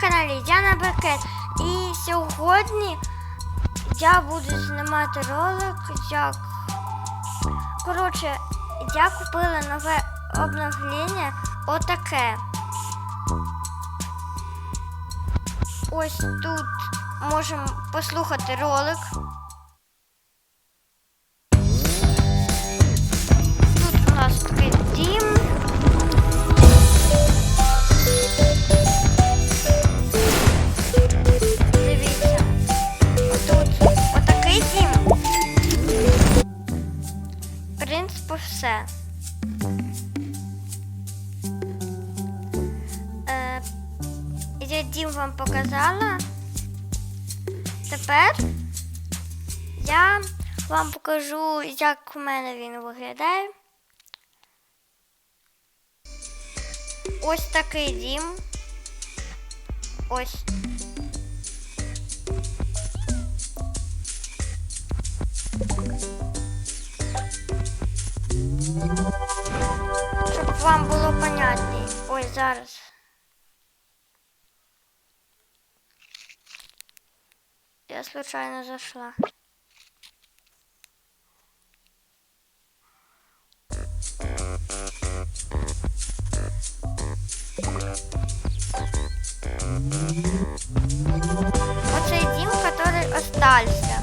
каналі Яна Бекет. І сьогодні я буду знімати ролик, як. Коротше, я купила нове обновлення отаке. Ось тут можемо послухати ролик. Тепер я вам покажу, як у мене він виглядає. Ось такий дім. Ось. Щоб вам було понятніше. Ось зараз. Я случайно зашла. Оцей дім, який остався.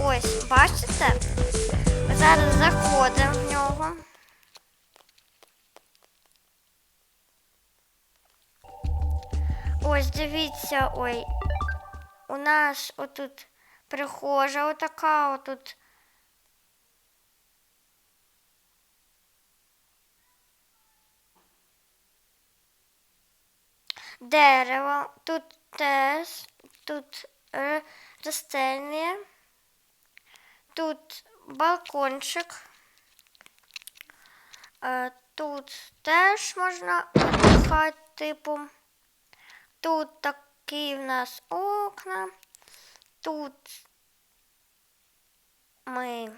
Ось, бачите? Ми зараз заходимо в нього. Ось, дивіться, ой. У нас отут прихожа отака, отут. Дерево, тут теж, тут е, растення, тут балкончик, е, тут теж можна віддихати, типу. Тут такі в нас окна. Тут ми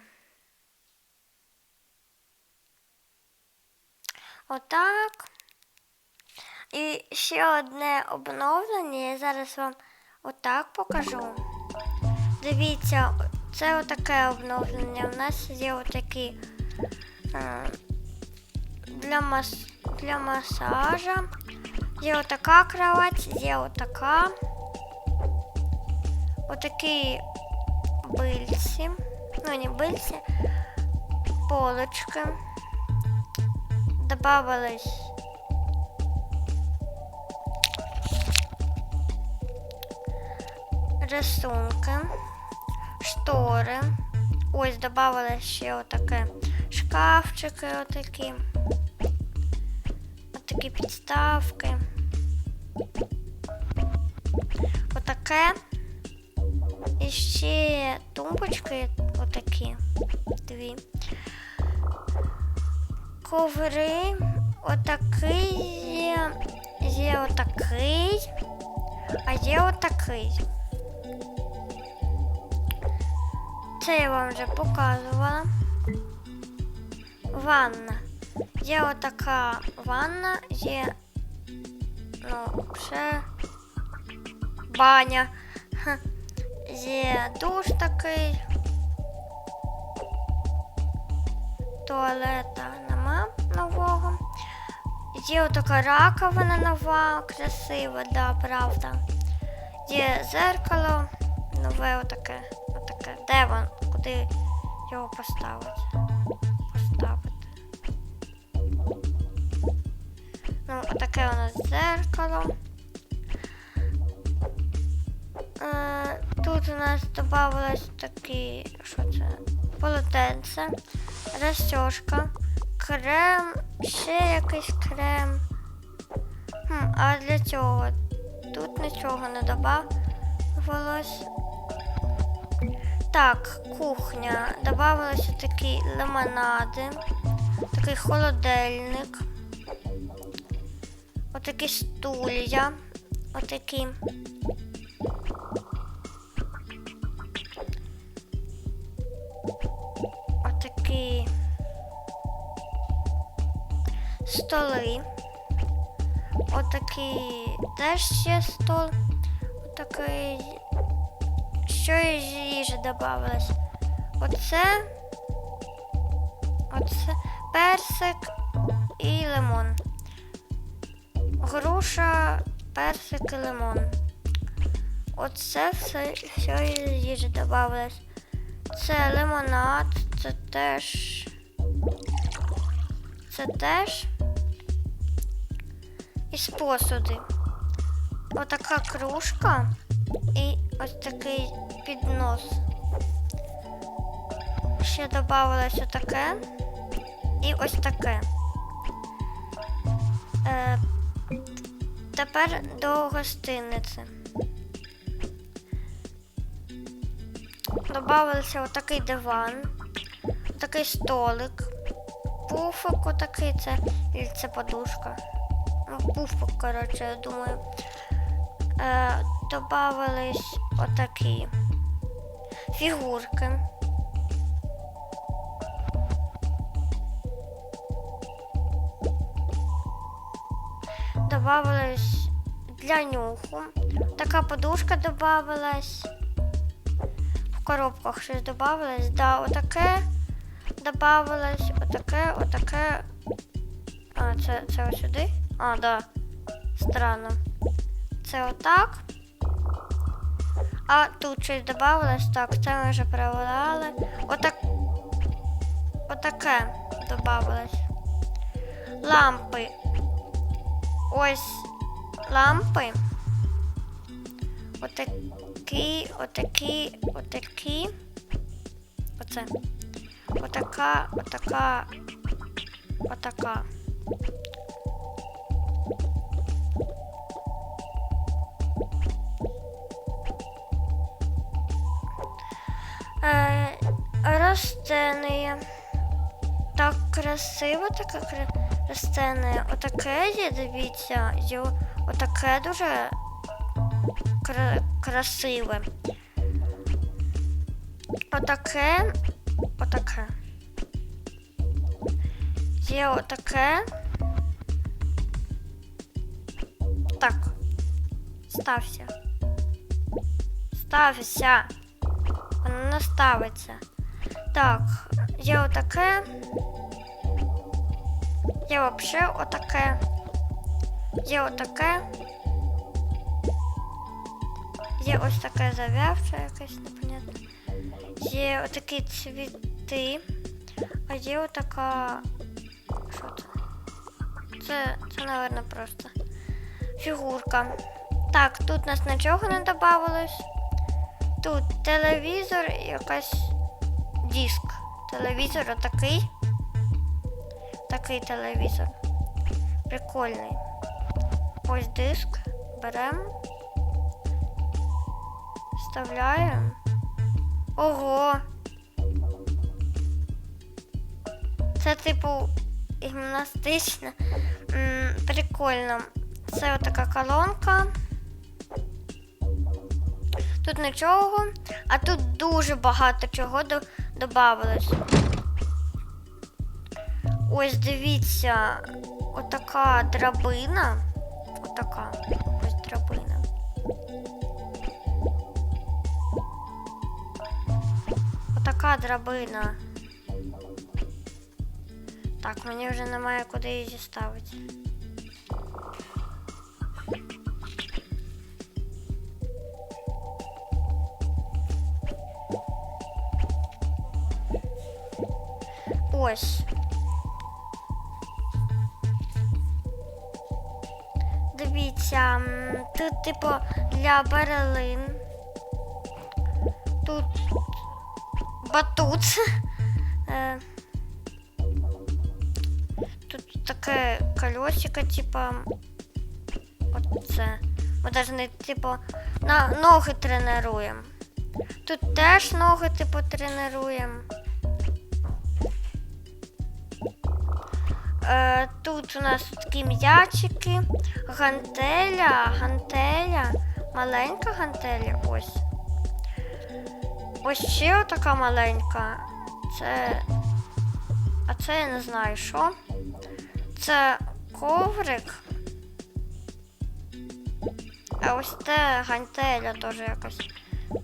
отак. І ще одне обновлення. Я зараз вам отак покажу. Дивіться, це отаке обновлення. У нас є отакі е, для, мас... для масажа. Є отака кровать, є отака. Отакі бильці. Ну, не бильці, полочки. Добавились рисунки, штори. Ось додавали ще отаке шкафчики, отакі. Отакі підставки. Отаке. І ще тумбочки отакі. Дві. Коври. Отакий є. Є отакий. А є отакий. Це я вам вже показувала. Ванна. Є отака ванна, є ну, ще баня. Є душ такий. Туалета нема нового. Є отака раковина нова, красива, да, правда. Є зеркало, нове отаке. отаке. Де воно? Куди його? Поставити. Отаке у нас зеркало. Е, Тут у нас додавалось такі, що це? Полотенце, розтяжка, крем, ще якийсь крем. Хм, а для цього тут нічого не додавалось. Так, кухня. Добавилися такі лимонади, такий холодильник, отакі стулья, отакі. Отакі столи. Отакий теж ще стол. Отакий. Що із їжі додавалось? Оце. Оце персик і лимон. Груша, персик і лимон. Оце все, все із їжі додавалось. Це лимонад, це теж. Це теж із посуди. Отака кружка і ось такий піднос. Ще додавалось отаке і ось таке. Е, тепер до гостиниці. Добавився отакий диван, такий столик, пуфик отакий, це, і це подушка. Ну, пуфик, коротше, я думаю. Е, добавились отакі фігурки. Добавилась для нюху. Така подушка добавилась. В коробках щось добавилось. Да, отаке добавилось, отаке, отаке. А, це, це ось сюди? А, да. Странно. Це отак. А тут щось додавалось. Так, це ми вже перевели. Отак. Отаке додавалось. Лампи. Ось лампи. Отакі, отакі, отакі. Оце. Отака, отака, отака. Е, Ростене. Так красиво, така кра- ростене. Отаке є, дивіться, є отаке дуже кра- красиве. Отаке, отаке. Є отаке. Так. Стався. Стався. Воно не ставиться. Так, є отаке. Є взагалі отаке. Є отаке. Є ось таке зав'явче якесь непонятне. Є отакі цвіти. А є отака. Що це? Це, це, мабуть, просто фігурка. Так, тут нас нічого не додавалось. Тут телевізор і якась диск. Телевізор отакий. Такий телевізор. Прикольний. Ось диск. Беремо. Вставляємо. Ого. Це типу гімнастичне. М, Прикольно. Це отака колонка. Тут нічого, а тут дуже багато чого додавалось. Ось дивіться, отака драбина. Отака ось драбина. Отака драбина. Так, мені вже немає куди її ставити. Ось. Дивіться, тут, типу, для берелин. Тут батут. Е, Тут таке колесико, типа. Оце. Ми навіть, типу, на ноги тренуємо. Тут теж ноги, типу, тренуємо. Е, тут у нас такі м'ячики, гантеля, гантеля, маленька гантеля, ось. Ось ще така маленька. Це. А це я не знаю що. Це коврик. А ось те гантеля теж якось.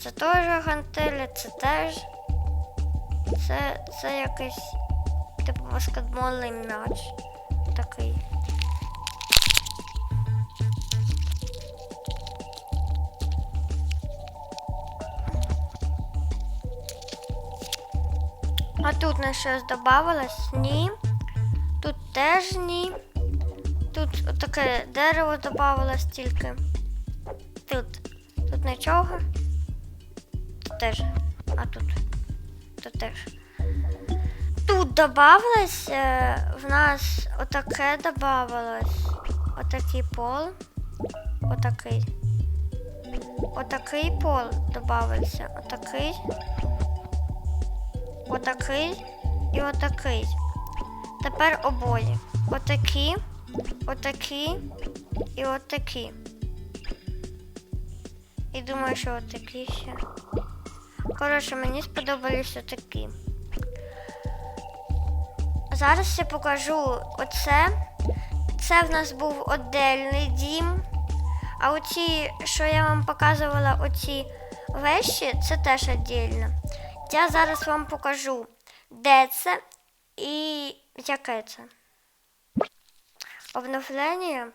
Це теж гантеля, це теж. Це, це якийсь типу баскетбольний м'яч. Такий. А тут на щось додавалось? Ні. Тут теж ні. Тут таке дерево додавалось тільки. Тут. Тут нічого. Тут теж. А тут. Тут теж. Тут додавалось, е, в нас отаке додавалось. Отакий пол. Отакий. Отакий пол додавався. Отакий. Отакий і отакий. Тепер обоє. Отакі, отакі і отакі. І думаю, що отакі ще. Коротше, мені сподобалися такі. Зараз я покажу оце. Це в нас був отдельний дім. А оці, що я вам показувала, оці вещі, це теж віддільно. Я зараз вам покажу, де це і яке це. Обновлення.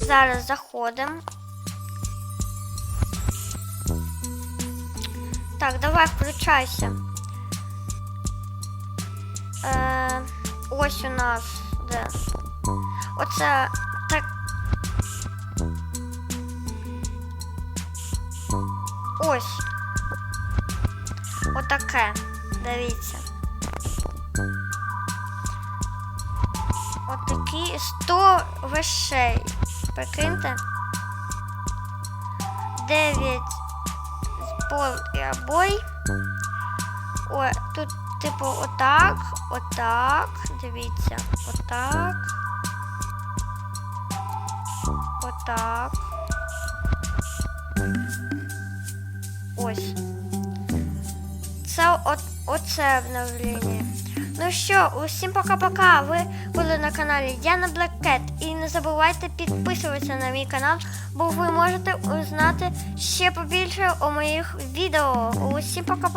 Зараз заходимо. Так, давай включайся. Е, ось у нас де. Оце так. Ось. Отаке. Дивіться. Отакі 100 вещей. Прикиньте. 9 пол і обой. О, тут, типу, отак, отак. Дивіться, отак. Отак. Ось. Це от, оце обновлення. Ну що, усім пока-пока. Ви були на каналі Діана Блеккет. І не забувайте підписуватися на мій канал, бо ви можете узнати ще побільше у моїх відео. Усім пока-пока.